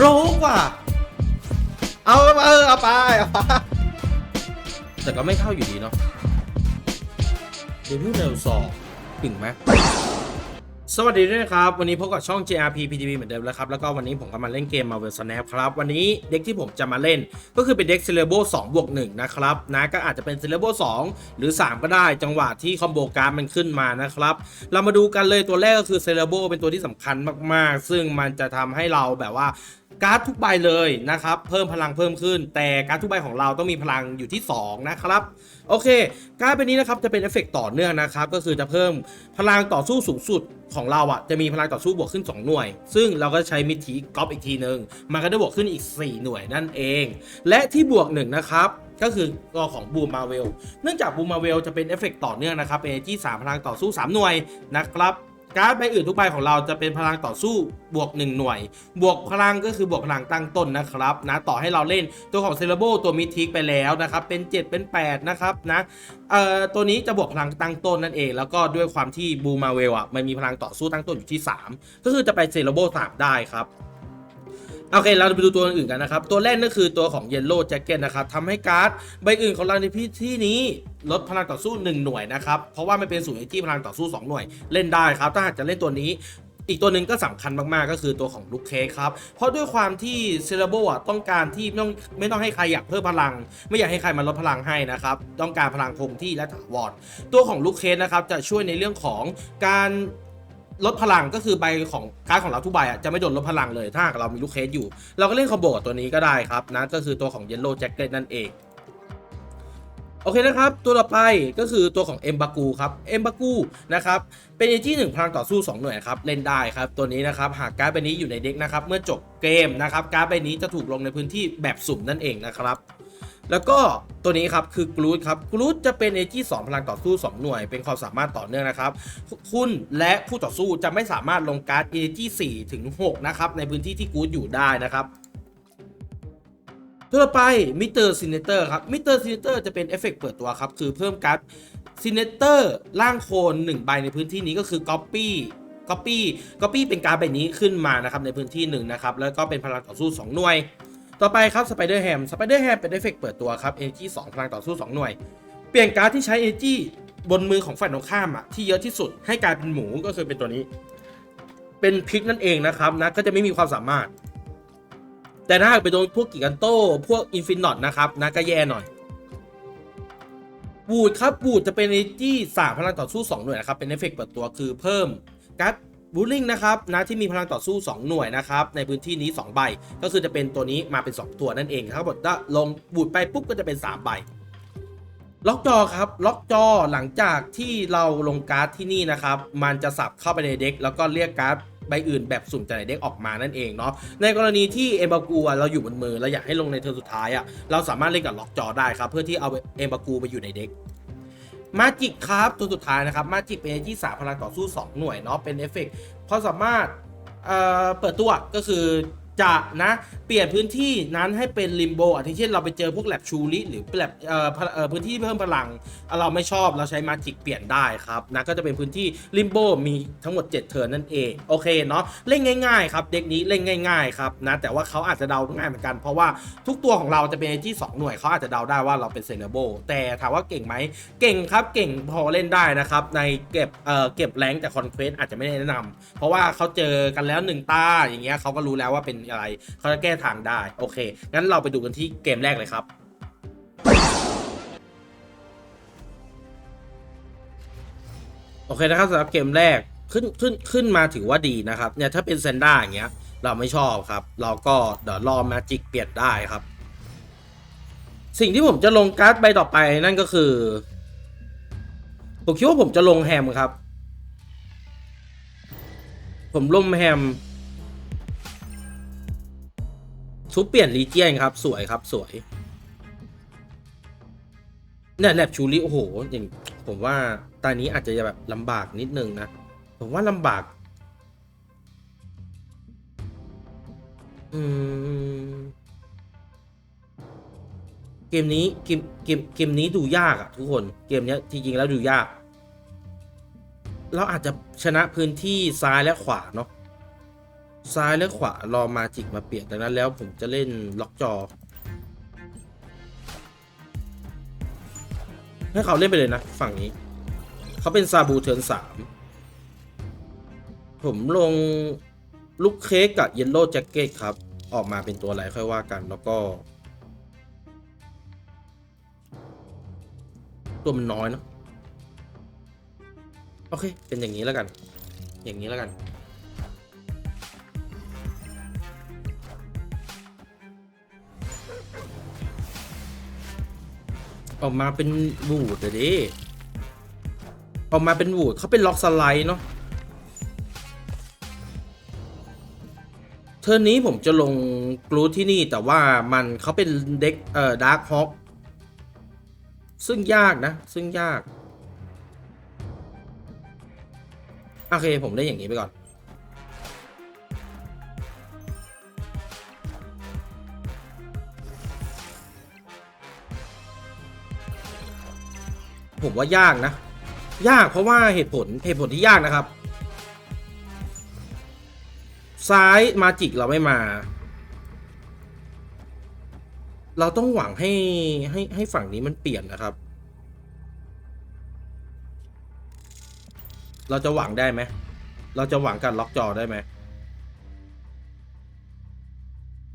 รู้กว่าเอาเออเอาไปเอาไปแต่ก็ไม่เข้าอยู่ดีเนาะเดวิลเนลซอถึงไหมสวัสดีด้วยนะครับ วันนี้พบกับช่อง JRP PTV เหมือนเดิมแล้วครับ แล้วก็วันนี้ผมก็มาเล่นเกม Marvel Snap ครับ วันนี้เด็กที่ผมจะมาเล่น ก็คือเป็นเด็ก c e l e b o 2บวก1นะครับนะก็อาจจะเป็น c e l e b o 2 หรือ 3 ก็ได้จังหวะที่คอมโบการ์ดมันขึ้นมานะครับ เรามาดูกันเลยตัวแรกก็คือ c e l e b o เป็นตัวที่สำคัญมาก ๆ ซึ่งมันจะทำให้เราแบบว่า การ์ดทุกใบเลยนะครับ เพิ่มพลังเพิ่มขึ้น แต่การ์ดทุกใบของเราต้องมีพลังอยู่ที่ 2 นะครับ โอเค การ์ดใบนี้นะครับจะเป็นเอฟเฟกต์ต่อเนื่องนะครับ ก็คือจะเพิ่มพลังต่อสู้สูงสุดของเราอะจะมีพลังต่อสู้บวกขึ้น 2 หน่วย ซึ่งเราก็ใช้มิทีกอปอีกทีหนึ่งมันก็ได้บวกขึ้นอีก 4 หน่วยนั่นเอง และที่บวกหนึ่งนะครับก็คือตัวของบูมมาเวล เนื่องจากบูมมาเวลจะเป็นเอฟเฟกต์ต่อเนื่องนะครับเป็นที่3พลังต่อสู้ 3 หน่วยนะครับ การ์ดใบอื่นทุกใบของเราจะเป็นพลังต่อสู้บวก 1 หน่วย บวกพลังก็คือบวกพลังตั้งต้นนะครับนะต่อให้เราเล่นตัวของเซเลโบตัวมิทิกไปแล้วนะครับเป็น 7 เป็น 8 นะครับนะเอ่อตัวนี้จะบวกพลังตั้งต้นนั่นเอง แล้วก็ด้วยความที่บูมาเวลอะมันมีพลังต่อสู้ตั้งต้นอยู่ที่ 3 ก็คือจะไปเซเลโบ3ได้ครับ โอเค เราจะไปดูตัวอื่นกันนะครับ ตัวแรกนั่นคือตัวของ Yellow Jacket นะครับทำให้การ์ดใบอื่นของเราในพี่ที่นี้ลดพลังต่อสู้ 1 หน่วยนะครับ เพราะว่ามันเป็นศูนย์ที่พลังต่อสู้ 2 หน่วยเล่นได้ครับ ถ้าหากจะเล่นตัวนี้อีกตัวหนึ่งก็สำคัญมากๆ ก็คือตัวของลูกเคครับ เพราะด้วยความที่เซเลโบอะต้องการที่ไม่ต้องไม่ต้องให้ใครอยากเพิ่มพลัง ไม่อยากให้ใครมาลดพลังให้นะครับ ต้องการพลังคงที่และถาวรตัวของลูกเคสนะครับจะช่วยในเรื่องของการ ลดพลังก็คือใบของการ์ดของเราทุกใบอะจะไม่โดนลดพลังเลยถ้าหากเรามีลูกเคสอยู่ เราก็เล่นคอมโบกับตัวนี้ก็ได้ครับนะก็คือตัวของ Yellow Jacket นั่นเอง โอเคนะครับ ตัวต่อไปก็คือตัวของเอ็มบากูครับเอ็มบากูนะครับเป็นเอจีหนึ่งพลังต่อสู้ 2 หน่วยครับเล่นได้ครับ ตัวนี้นะครับหากการ์ดใบนี้อยู่ในเด็กนะครับเมื่อจบเกมนะครับการ์ดใบนี้จะถูกลงในพื้นที่แบบสุ่มนั่นเองนะครับ แล้วก็ตัวนี้ครับคือกรูดครับกรูดจะเป็นเอจีสพลังต่อสู้ 2 หน่วย เป็นความสามารถต่อเนื่องนะครับ คุณและคู่ต่อสู้จะไม่สามารถลงการ์ดเอจี4ถึง6นะครับในพื้นที่ที่กรูดอยู่ได้นะครับตัวต่อไปมิเตอร์ซินเนเตอร์ครับมิเตอร์ซินเนเตอร์จะเป็นเอฟเฟกต์เปิดตัวครับ คือเพิ่มการ์ดซินเนเตอร์ล่างโคน1ใบในพื้นที่นี้ก็คือก๊อปปี้ก๊อปปี้ก๊อปปี้เป็นการ์ดใบนี้ขึ้นมานะครับในพื้นที่หนึ่งนะครับแล้วก็เป็นพลังต่อสู้ 2 หน่วย ต่อไปครับสไปเดอร์แฮมสไปเดอร์แฮมเป็นเอฟเฟก์เปิดตัวครับเอจีสองพลังต่อสู้ 2 หน่วย เปลี่ยนการ์ดที่ใช้เอจีบนมือของฝ่ายตรงข้ามอะที่เยอะที่สุดให้กลายเป็นหมูก็คือเป็นตัวนี้ เป็นพิกนั่นเองนะครับนะก็จะไม่มีความสามารถ แต่ถ้าไปโดนพวกกิกันโต้พวกอินฟินอตนะครับนะก็แย่หน่อยบูดครับบูดจะเป็นเอจี้สามพลังต่อสู้ 2 หน่วยนะครับเป็นเอฟเฟก์เปิดตัวคือเพิ่มการ์ด บูลลิงนะครับนะที่มีพลังต่อสู้ 2 หน่วยนะครับในพื้นที่นี้ 2 ใบ ก็คือจะเป็นตัวนี้มาเป็น 2 ตัวนั่นเองครับผมถ้าลงบูดไปปุ๊บก็จะเป็น 3 ใบ ล็อกจอครับ ล็อกจอหลังจากที่เราลงการ์ดที่นี่นะครับ มันจะสับเข้าไปในเด็กแล้วก็เรียกการ์ดใบอื่นแบบสุ่มจากในเด็กออกมานั่นเองเนาะในกรณีที่เอมบากูเราอยู่บนมือเราอยากให้ลงในเทิร์นสุดท้ายอะเราสามารถเล่นกับล็อกจอได้ครับเพื่อที่เอาเอมบากูไปอยู่ในเด็ก มาจิกครับ ตัวสุดท้ายนะครับมาจิกเป็นเอจีสามพลังต่อสู้ 2 หน่วยเนาะเป็นเอฟเฟกต์พราะสามารถเอ่อเปิดตัวก็คือ จะนะเปลี่ยนพื้นที่นั้นให้เป็นลิมโบอาทิเช่นเราไปเจอพวกแลบชูริหรือแลบเอ่อพะเอ่อพื้นที่เพิ่มพลัง เราไม่ชอบเราใช้มาจิกเปลี่ยนได้ครับนะก็จะเป็นพื้นที่ลิมโบมีทั้งหมด 7 เทิร์นนั่นเองโอเคเนาะเล่นง่ายๆครับเด็กนี้เล่นง่ายๆครับนะแต่ว่าเขาอาจจะเดาง่ายเหมือนกันเพราะว่าทุกตัวของเราจะเป็นที่ 2 หน่วยเขาอาจจะเดาได้ว่าเราเป็นเซเลโบแต่ถามว่าเก่งไหมเก่งครับเก่งพอเล่นได้นะครับในเก็บเอ่อเก็บแรงแต่คอนเควสอาจจะไม่แนะนำเพราะว่าเขาเจอกันแล้วหนึ่งตาอย่างเงี้ยเขาก็รู้แล้วว่าเป็นอะไร เขาจะแก้ทางได้ โอเค งั้นเราไปดูกันที่เกมแรกเลยครับโอเคนะครับสำหรับเกมแรกขึ้นขึ้นขึ้นมาถือว่าดีนะครับเนี่ยถ้าเป็นเซนด้าอย่างเงี้ยเราไม่ชอบครับ เราก็เดี๋ยวรอมาจิกเปลี่ยนได้ครับ สิ่งที่ผมจะลงการ์ดใบต่อไปนั่นก็คือ ผมคิดว่าผมจะลงแฮมครับ ผมลงแฮม ชุบเปลี่ยนลีเจียนครับ สวยครับสวยเนี่ยแลบชูริโอ้โหอย่างผมว่าตอนนี้อาจจะแบบลำบากนิดนึงนะ ผมว่าลำบาก อืม เกมนี้เกมเกมเกมนี้ดูยากอะทุกคนเกมเนี้ยจริงๆแล้วดูยาก เราอาจจะชนะพื้นที่ซ้ายและขวาเนาะ ซ้ายและขวารอมาจิกมาเปลี่ยนดังนั้นแล้วผมจะเล่นล็อกจอ ให้เขาเล่นไปเลยนะ ฝั่งนี้ เขาเป็นซาบูเทิร์นสามผมลงลูกเค้กกับเยลโล่แจ็คเก็ตครับ ออกมาเป็นตัวอะไรค่อยว่ากัน แล้วก็ ตัวมันน้อยเนอะโอเค เป็นอย่างนี้แล้วกัน อย่างนี้แล้วกัน ออกมาเป็นบูดเดิออกมาเป็นบูดเขาเป็นล็อกสไลด์เนาะเทอร์นี้ผมจะลงกรูที่นี่แต่ว่ามันเขาเป็นเด็กเอ่อดาร์คฮอ k ซึ่งยากนะ ซึ่งยาก โอเค ผมได้อย่างนี้ไปก่อน ผมว่ายากนะ ยากเพราะว่าเหตุผลเหตุผลที่ยากนะครับ ซ้ายมาจิกเราไม่มา เราต้องหวังให้ให้ให้ฝั่งนี้มันเปลี่ยนนะครับ เราจะหวังได้ไหมเราจะหวังการล็อกจอได้ไหม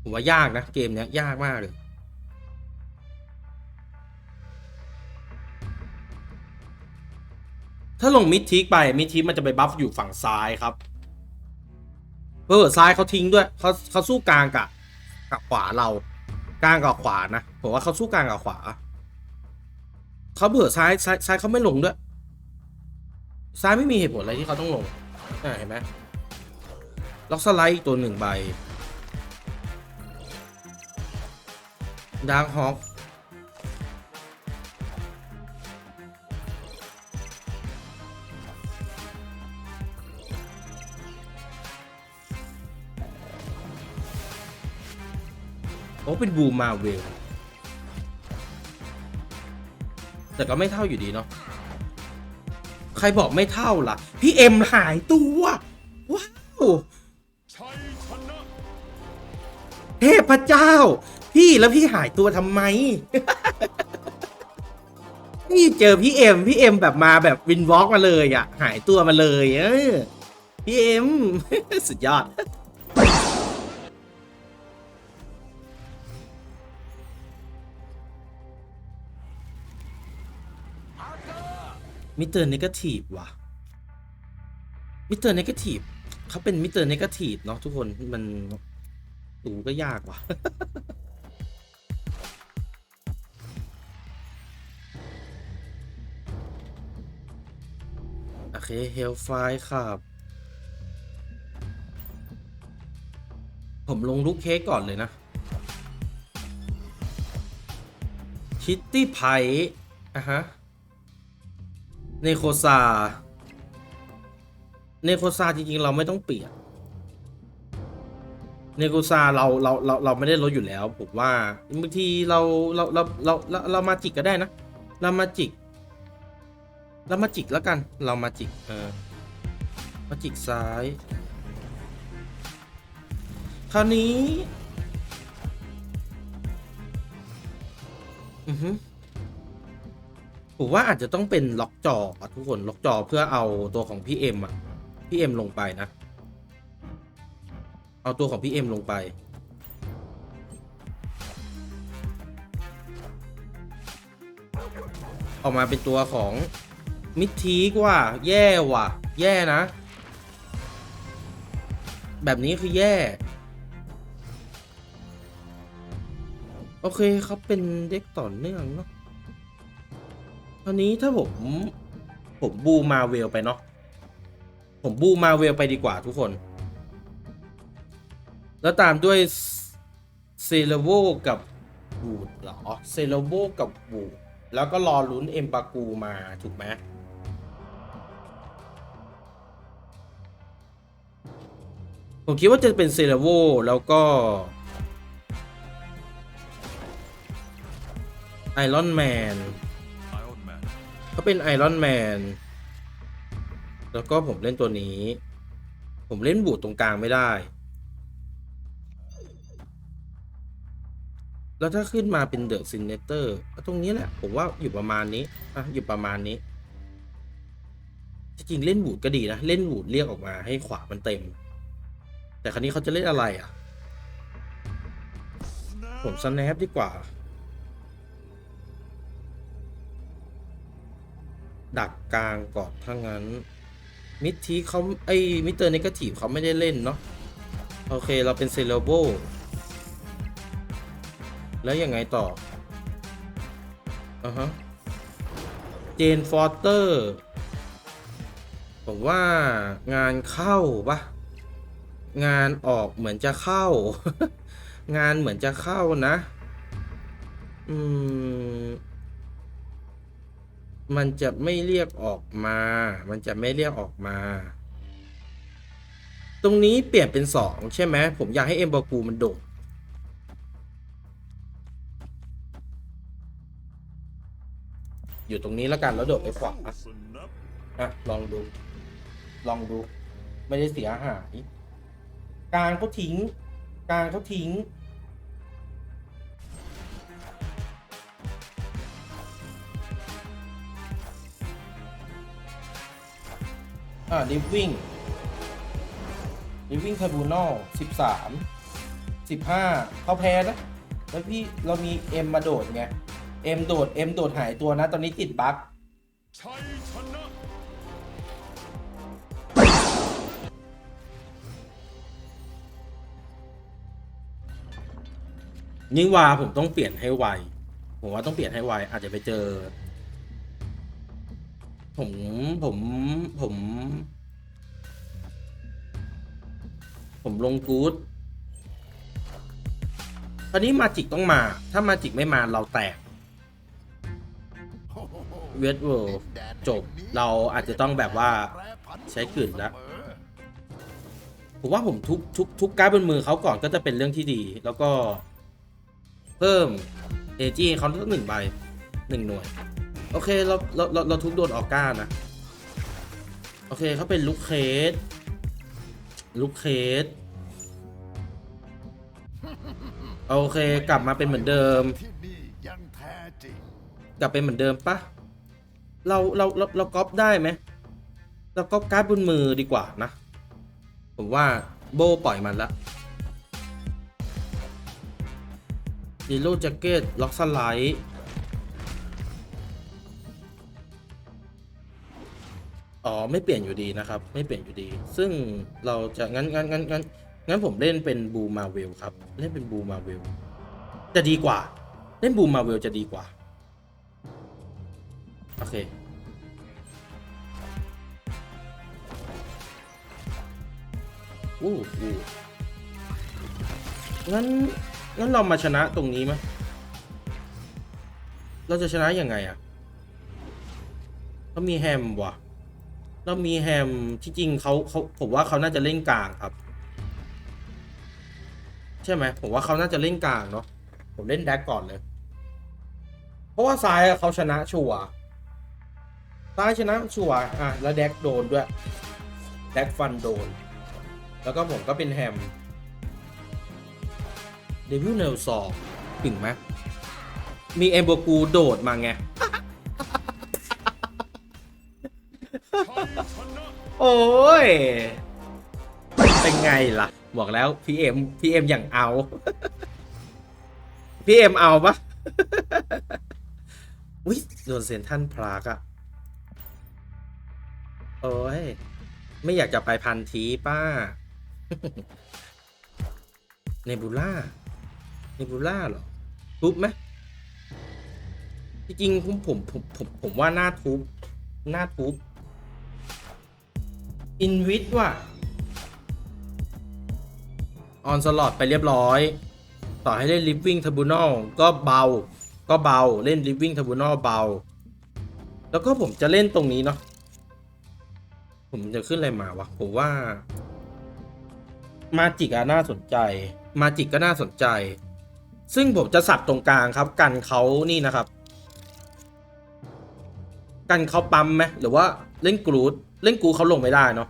ผมว่ายากนะ เกมเนี้ยยากมากเลย ถ้าลงมิดทิกไปมิดทิกมันจะไปบัฟอยู่ฝั่งซ้ายครับเออซ้ายเขาทิ้งด้วยเขาเขาสู้กลางกับกับขวาเรากลางกับขวานะผมว่าเขาสู้กลางกับขวาเขาเบื่อซ้ายซ้ายซ้ายเขาไม่ลงด้วย ซ้ายไม่มีเหตุผลอะไรที่เขาต้องลงอ่าเห็นไหมล็อกสไลด์ตัวหนึ่งใบดาร์คฮอค อ้เป็นบูมาเวล แต่ก็ไม่เท่าอยู่ดีเนาะ ใครบอกไม่เท่าล่ะ พี่เอ็มหายตัว ว้าวเทพเจ้า พี่แล้วพี่หายตัวทำไมพี่เจอพี่เอ็ม พี่เอ็มแบบมาแบบวินวอล์กมาเลยอะหายตัวมาเลย เออ พี่เอ็ม สุดยอด มิเตอร์เนกาทีฟว่ะมิเตอร์เนกาทีฟเขาเป็นมิเตอร์เนกาทีฟเนาะทุกคนมันดูก็ยากว่ะ โอเค เฮลไฟครับ ผมลงลูกเค้กก่อนเลยนะ คิตตี้ไพอะฮะ เนโคซาเนโคซาจริงๆ เราไม่ต้องเปลี่ยนเนโคซาเราเราเราเราไม่ได้ลดอยู่แล้ว ผมว่าบางทีเราเราเราเราเราเรามาจิกก็ได้นะ เรามาจิก เรามาจิกแล้วกัน เรามาจิกเออมาจิกซ้าย คราวนี้ อือฮึ ผมว่าอาจจะต้องเป็นล็อกจอทุกคนล็อกจอเพื่อเอาตัวของพี่เอ็มอะพี่เอ็มลงไปนะ เอาตัวของพี่เอ็มลงไป ออกมาเป็นตัวของมิดทีกว่า แย่ว่ะ แย่นะ แบบนี้คือแย่ โอเคเขาเป็นเด็กต่อเนื่องเนาะ อนนี้ถ้าผม ผมบูมาเวลไปเนาะผมบูมาเวลไปดีกว่าทุกคน แล้วตามด้วยเซเลโวกับบูดเหรอเซเลโวกับบูดแล้วก็รอลุ้นเอ็มปากูมาถูกไหมผมคิดว่าจะเป็นเซเลโวแล้วก็ไอรอนแมน เขาเป็นไอรอนแมน แล้วก็ผมเล่นตัวนี้ ผมเล่นบูดตรงกลางไม่ได้ แล้วถ้าขึ้นมาเป็นเดอะซินเนเตอร์ตรงนี้แหละ ผมว่าอยู่ประมาณนี้อะอยู่ประมาณนี้ จริงเล่นบูดก็ดีนะ เล่นบูดเรียกออกมาให้ขวามันเต็ม แต่ครั้นี้เขาจะเล่นอะไรอะ ผมสแนปดีกว่า ดักกลางก่อนถ้างั้น มิดทีเขาไอ้มิเตอร์เนกาทีฟเขาไม่ได้เล่นเนาะโอเคเราเป็นเซเลโบแล้วยังไงต่ออะฮะเจนฟอร์เตอร์ผมว่างานเข้าปะงานออกเหมือนจะเข้า งานเหมือนจะเข้านะ อืม มันจะไม่เรียกออกมา มันจะไม่เรียกออกมา ตรงนี้เปลี่ยนเป็นสองใช่ไหม ผมอยากให้เอ็มบากูมันโดด อยู่ตรงนี้แล้วกันแล้วโดดไปขวาสนับอะ ลองดู ลองดู ไม่ได้เสียหายกลางเขาทิ้งกลางเขาทิ้ง อ่าลิฟวิ่งลิฟวิ่งคาบูนอลสิบสามสิบห้าเขาแพ้นะ แล้วพี่เรามีเอ็มมาโดดไงเอ็มโดดเอ็มโดดหายตัวนะ ตอนนี้ติดบั๊กยชนะนิวาผมต้องเปลี่ยนให้ไว ผมว่าต้องเปลี่ยนให้ไว อาจจะไปเจอ ผมผมผม ผมลงกู๊ดตอนนี้มาจิกต้องมา ถ้ามาจิกไม่มาเราแตกเวทเวิร์จบเราอาจจะต้องแบบว่าใช้กลืนแล้วผมว่าผมทุบทุบทุบการ์ดบนมือเขาก่อนก็จะเป็นเรื่องที่ดี แล้วก็ เพิ่มเอจีเขาทั้งหนึ่งใบหนึ่งหน่วย โอเคเราเราเราเราทุบโดนออกก้านะ โอเคเขาเป็นลูกเคสลูกเคสโอเค กลับมาเป็นเหมือนเดิม กลับเป็นเหมือนเดิมปะเราเราเราเราก๊อปได้ไหมเราก๊อปการ์ดบนมือดีกว่านะ ผมว่าโบปล่อยมันละดีโลแจ็คเก็ตล็อกสไลด์ อ๋อไม่เปลี่ยนอยู่ดีนะครับ ไม่เปลี่ยนอยู่ดี ซึ่งเราจะงั้นงั้นงั้นงั้นงั้นผมเล่นเป็นบูมาเวลครับ เล่นเป็นบูมาเวลจะดีกว่า เล่นบูมาเวลจะดีกว่า โอเคอู้อู้งั้นงั้นเรามาชนะตรงนี้ไหมเราจะชนะยังไงอะเรามีแฮมว่ะ เรามีแฮมที่จริงเขาเขาผมว่าเขาน่าจะเล่นกลางครับ ใช่ไหมผมว่าเขาน่าจะเล่นกลางเนาะผมเล่นแดกก่อนเลย เพราะว่าซ้ายเขาชนะชัวซ้ายชนะชัวอะแล้วแดกโดนด้วยแดกฟันโดน แล้วก็ผมก็เป็นแฮมเดวิลเนลซอถึงไหมมีเอมโบกูโดดมาไง โอ้ย เป็นไงล่ะ บอกแล้วพีเอ็มพีเอ็มอย่างเอา พีเอ็มเอาปะอุ้ยโดนเซนทันพลากอะโอ้ย ไม่อยากจะไปพันทีป้า เนบูล่า เนบูล่าเหรอ ทุบไหมจริงๆผมผมผมผมผมว่าหน้าทุบ หน้าทุบ อินวิทว่ะออนสล็อตไปเรียบร้อย ต่อให้เล่น Living Tribunal ก็เบา ก็เบา เล่น Living Tribunal เบา แล้วก็ผมจะเล่นตรงนี้เนาะ ผมจะขึ้นอะไรมาวะ ผมว่า มาจิกอะน่าสนใจ มาจิกก็น่าสนใจ ซึ่งผมจะสับตรงกลางครับ กันเขานี่นะครับ กันเขาปั๊มไหมหรือว่าเล่นกรูด เล่นกูเขาลงไม่ได้เนาะ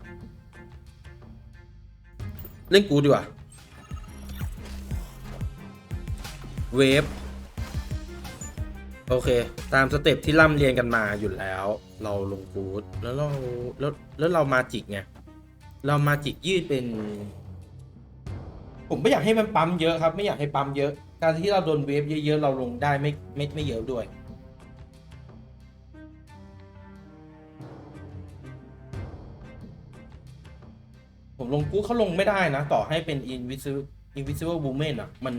เล่นกูดีกว่าเวฟโอเค ตามสเต็ปที่ร่ำเรียนกันมาอยู่แล้ว เราลงฟูดแล้วเราแล้วแล้วเรามาจิกไงเรามาจิกยืดเป็น ผมไม่อยากให้มันปั๊มเยอะครับ ไม่อยากให้ปั๊มเยอะ การที่เราโดนเวฟเยอะๆเราลงได้ไม่ไม่ไม่เยอะด้วย ลงกูเขาลงไม่ได้นะ ต่อให้เป็น invisible invisible woman อะ มัน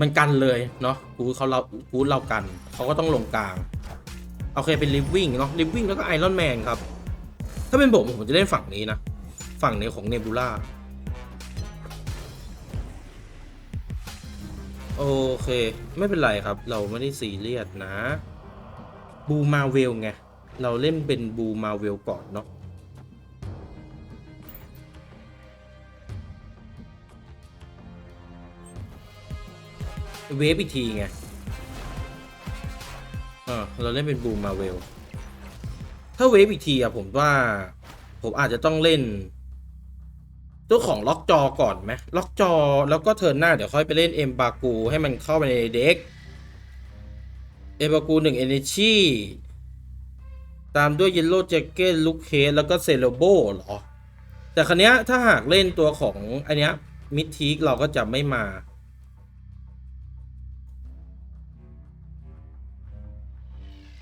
มันกันเลยเนาะกูเขาเรากูเรากัน เขาก็ต้องลงกลาง โอเคเป็น living เนาะ living แล้วก็ iron man ครับ ถ้าเป็นผมผมจะเล่นฝั่งนี้นะ ฝั่งนี้ของเนบูล่าโอเค ไม่เป็นไรครับ เราไม่ได้ซีเรียสนะ บูมาเวลไง เราเล่นเป็นบูมาเวลก่อนเนาะ เวฟอีกทีไงเออเราเล่นเป็นบูมมาเวล ถ้าเวฟอีกทีอะผมว่า ผมอาจจะต้องเล่น ตัวของล็อกจอก่อนไหมล็อกจอแล้วก็เทิร์นหน้าเดี๋ยวค่อยไปเล่นเอ็มบากูให้มันเข้าไปในเด็กเอ็มบากูหนึ่งเอเนจีตามด้วยเยลโล่แจ็คเก็ตลูกเคสแล้วก็เซเลโบเหรอ แต่ครั้นี้ยถ้าหากเล่นตัวของอันเนี้ยมิดทีกเราก็จะไม่มา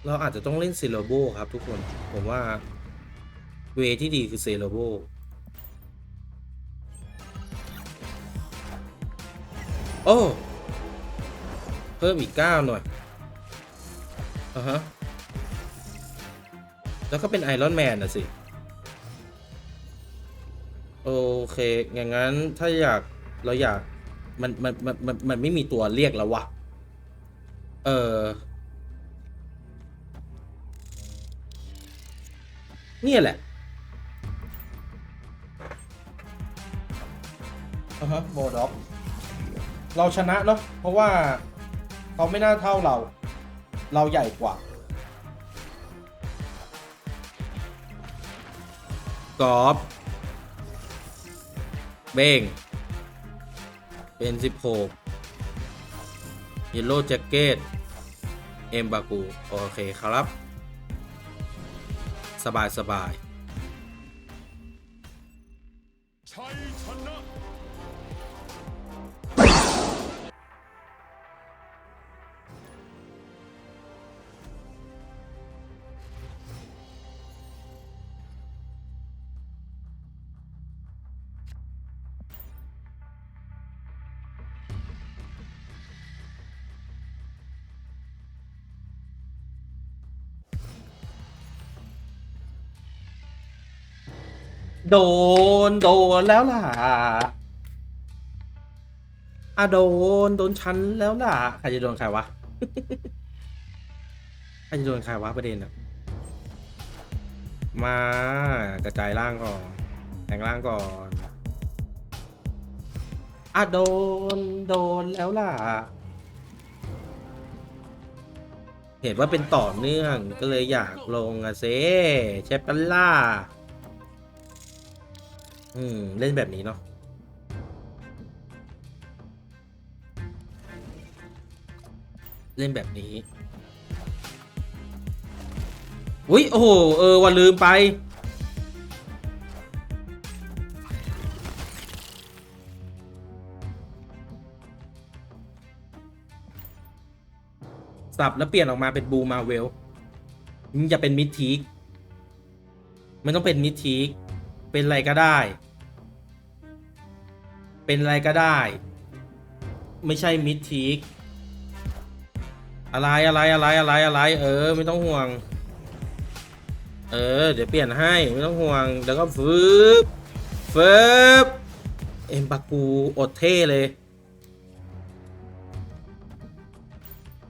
เราอาจจะต้องเล่นเซเลโบครับทุกคน ผมว่า เวที่ดีคือเซเลโบโอ้ เพิ่มอีก 9 หน่อยอะฮะ แล้วก็เป็นไอรอนแมนนะสิ โอเค อย่างนั้นถ้าอยากเราอยาก มัน มัน มัน มันมันไม่มีตัวเรียกแล้ววะ เออ เนี่ยแหละอ่าฮะโบด็อก เราชนะเนาะเพราะว่าเขาไม่น่าเท่าเรา เราใหญ่กว่ากอล์ฟเบ้งเป็น 16เยลโล่แจ็คเก็ตเอ็มบากู โอเคครับ สบาย โดน โดนแล้วล่ะอะโดน โดนชั้นแล้วล่ะ ใครจะโดนใครวะ ใครจะโดนใครวะประเด็นอะมากระจายร่างก่อนแข่งร่างก่อนอะโดน โดนแล้วล่ะ เห็นว่าเป็นต่อเนื่องก็เลยอยากลงอะเซ่ใช่ปะล่ะ อืม เล่นแบบนี้เนาะเล่นแบบนี้อุ้ยโอ้โห เออ วันลืมไป สับแล้วเปลี่ยนออกมาเป็นบูมาเวลมันจะเป็นมิดทีกไม่ต้องเป็นมิดทีกเป็นอะไรก็ได้ เป็นอะไรก็ได้ ไม่ใช่มิดทีกอะไรอะไรอะไรอะไรอะไร เออ ไม่ต้องห่วง เออ เดี๋ยวเปลี่ยนให้ไม่ต้องห่วงเดี๋ยวก็ฟืบฟืบเอ็มปากูอดเท่เลย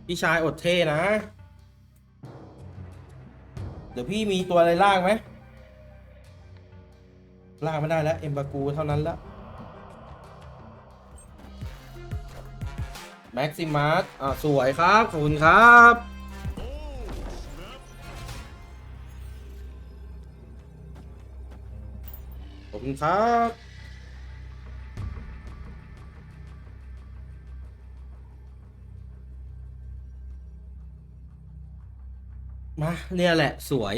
พี่ชายอดเท่นะ เดี๋ยวพี่มีตัวอะไรล่างไหมลากไม่ได้แล้ว เอ็มบากูเท่านั้นแล้ว แม็กซิมัสอ่าสวยครับ ขอบคุณครับ ขอบคุณครับมาเนี่ยแหละสวย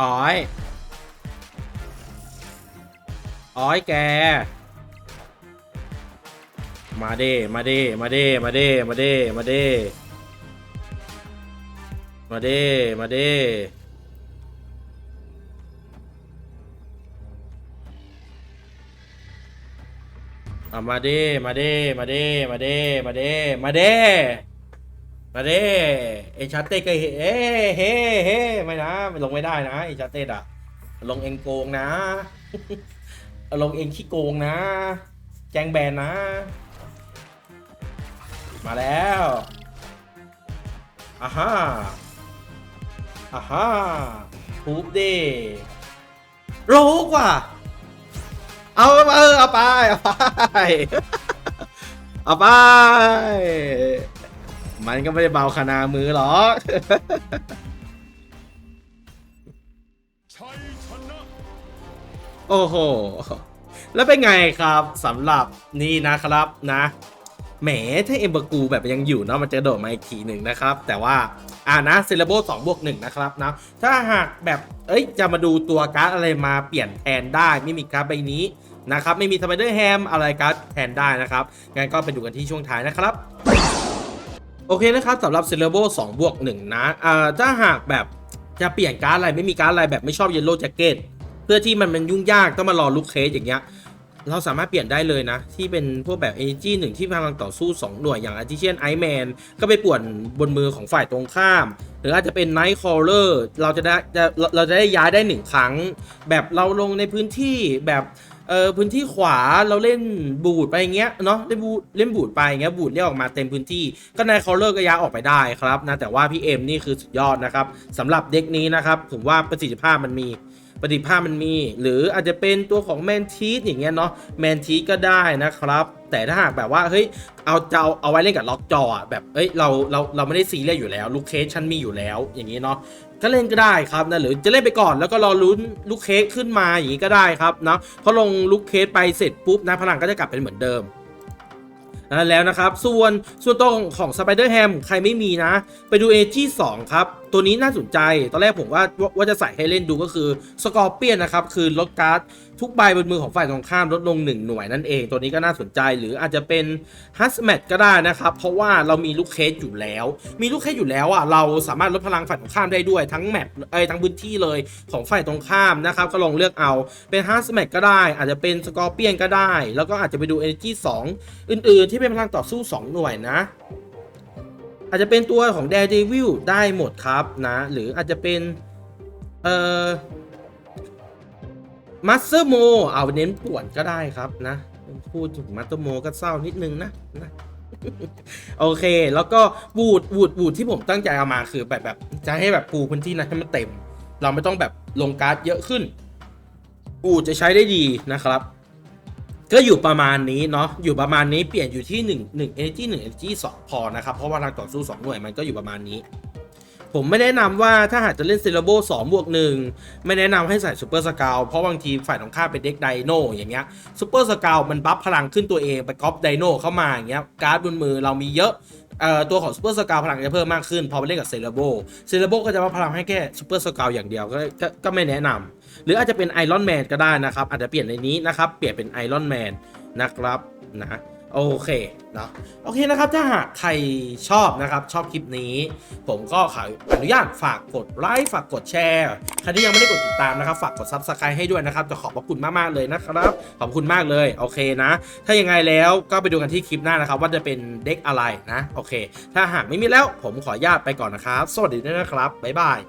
อ้อยอ้อยแก มาเด้มาเด้มาเด้มาเด้มาเด้มาเด้มาเด้มาเด้มาเด้มาเด้มาเด้มาเด้มาเด้มาเด้ มาเด้ไอชาเต้ก็เฮ้เฮ้เฮ้เฮ้ไม่นะมันลงไม่ได้นะไอชาเต้อะลงเองโกงนะลงเองขี้โกงนะ แจ้งแบนนะ มาแล้วอ่าฮะอ่าฮะทูบดิรู้กว่าเอาเออเอาไปเอาไปเอาไป มันก็ไม่ได้เบาขนามือหรอกชัยชนะโอ้โห แล้วเป็นไงครับสำหรับนี่นะครับนะแหมถ้าเอมเบอร์กูแบบยังอยู่เนาะมันจะโดดมาอีกทีหนึ่งนะครับ แต่ว่าอ่านะเซเลโบสองบวกหนึ่งนะครับนะถ้าหากแบบเอ้ยจะมาดูตัวการ์ดอะไรมาเปลี่ยนแทนได้ไม่มีการ์ดใบนี้นะครับ ไม่มีสไปเดอร์แฮมอะไรการ์ดแทนได้นะครับงั้นก็ไปดูกันที่ช่วงท้ายนะครับ โอเคนะครับสำหรับเซเลโบ2บวก1นะอ่าถ้าหากแบบจะเปลี่ยนการ์ดอะไรไม่มีการ์ดอะไรแบบไม่ชอบเยลโล่แจ็คเก็ตเพื่อที่มันมันยุ่งยากต้องมารอลุกเคสอย่างเงี้ยเราสามารถเปลี่ยนได้เลยนะ ที่เป็นพวกแบบ Energy หนึ่งที่พลังต่อสู้ 2 หน่วยอย่างอาทิเช่นไอแมนก็ไปป่วนบนมือของฝ่ายตรงข้าม หรืออาจจะเป็น Night Caller เราจะได้จะเราเราจะได้ย้ายได้หนึ่งครั้ง แบบเราลงในพื้นที่แบบ เออพื้นที่ขวาเราเล่นบูดไปอย่างเงี้ยเนาะเล่นบูดเล่นบูดไปอย่างเงี้ยบูดเรียกออกมาเต็มพื้นที่ ก็นายคอเลอร์ก็ย้ายออกไปได้ครับนะแต่ว่าพี่เอ็มนี่คือสุดยอดนะครับสำหรับเด็กนี้นะครับผมว่าประสิทธิภาพมันมีประสิทธิภาพมันมี หรืออาจจะเป็นตัวของแมนทีสอย่างเงี้ยเนาะแมนทีสก็ได้นะครับ แต่ถ้าหากแบบว่าเฮ้ยเอาจะเอาเอาไว้เล่นกับล็อกจอแบบเอ้ยเราเราเราไม่ได้ซีเรียสอยู่แล้วลูกเคสฉันมีอยู่แล้วอย่างงี้เนาะ ก็เล่นก็ได้ครับนะหรือจะเล่นไปก่อนแล้วก็รอลุ้นลูกเคสขึ้นมาอย่างนี้ก็ได้ครับเนาะพอลงลูกเคสไปเสร็จปุ๊บนะพลังก็จะกลับเป็นเหมือนเดิมนะแล้วนะครับ ส่วนส่วนตัวของของสไปเดอร์แฮมใครไม่มีนะ ไปดู a g 2ครับ ตัวนี้น่าสนใจ ตอนแรกผมว่าว่าว่าจะใส่ให้เล่นดูก็คือ Scorpion นนะครับ คือลดการ์ดทุกใบบนมือของฝ่ายตรงข้ามลดลง 1 หน่วยนั่นเอง ตัวนี้ก็น่าสนใจหรืออาจจะเป็น h a s m a t ก็ได้นะครับ เพราะว่าเรามีลูกเคสอยู่แล้ว มีลูกเคสอยู่แล้วอะเราสามารถลดพลังฝ่ายตรงข้ามได้ด้วยทั้งแมปเอ้ยทั้งพื้นที่เลยของฝ่ายตรงข้ามนะครับก็ลองเลือกเอาเป็น h a s m a t ก็ได้ อาจจะเป็น Scorpion ก็ได้ แล้วก็อาจจะไปดู Energy 2 อื่น ๆ ที่เป็นพลังต่อสู้ 2 หน่วยนะ อาจจะเป็นตัวของ Daredevil ได้หมดครับนะ หรืออาจจะเป็นเอ่อ Master Mo เอาเน้นป่วนก็ได้ครับนะ พูดถึง Master Mo ก็เศร้านิดนึงนะนะโอเค แล้วก็บูดบูดบูดที่ผมตั้งใจเอามาคือแบบแบบจะให้แบบปูพื้นที่นั้นให้มันเต็ม เราไม่ต้องแบบลงการ์ดเยอะขึ้นบูดจะใช้ได้ดีนะครับ ก็อยู่ประมาณนี้เนาะอยู่ประมาณนี้เปลี่ยนอยู่ที่1 1 energy 1 energy 2พอนะครับเพราะว่าทางต่อสู้2หน่วยมันก็อยู่ประมาณนี้ ผมไม่แนะนำว่าถ้าหากจะเล่นเซเลโบ2บวก1ไม่แนะนำให้ใส่ซูเปอร์สกาวเพราะบางทีฝ่ายตรงข้ามเป็นเด็กไดโนอย่างเงี้ยซูเปอร์สกาวมันบัฟพลังขึ้นตัวเองไปก๊อปไดโนเข้ามาอย่างเงี้ยการ์ดบนมือเรามีเยอะเอ่อตัวของซูเปอร์สกาวพลังจะเพิ่มมากขึ้น พอไปเล่นกับเซเลโบเซเลโบก็จะมาพลังให้แค่ซูเปอร์สกาวอย่างเดียวก็ก็ก็ไม่แนะนำหรืออาจจะเป็นไอรอนแมนก็ได้นะครับอาจจะเปลี่ยนในนี้นะครับเปลี่ยนเป็นไอรอนแมนนะครับนะ โอเคเนาะโอเคนะครับ ถ้าหากใครชอบนะครับ ชอบคลิปนี้ ผมก็ขออนุญาตฝากกดไลค์ฝากกดแชร์ใครที่ยังไม่ได้กดติดตามนะครับ ฝากกด Subscribe ให้ด้วยนะครับ จะขอบพระคุณมากๆเลยนะครับ ขอบคุณมากเลยโอเคนะ ถ้ายังไงแล้วก็ไปดูกันที่คลิปหน้านะครับ ว่าจะเป็นเด็กอะไรนะ โอเค ถ้าหากไม่มีแล้วผมขออนุญาตไปก่อนนะครับ สวัสดีด้วยนะครับบ๊ายบาย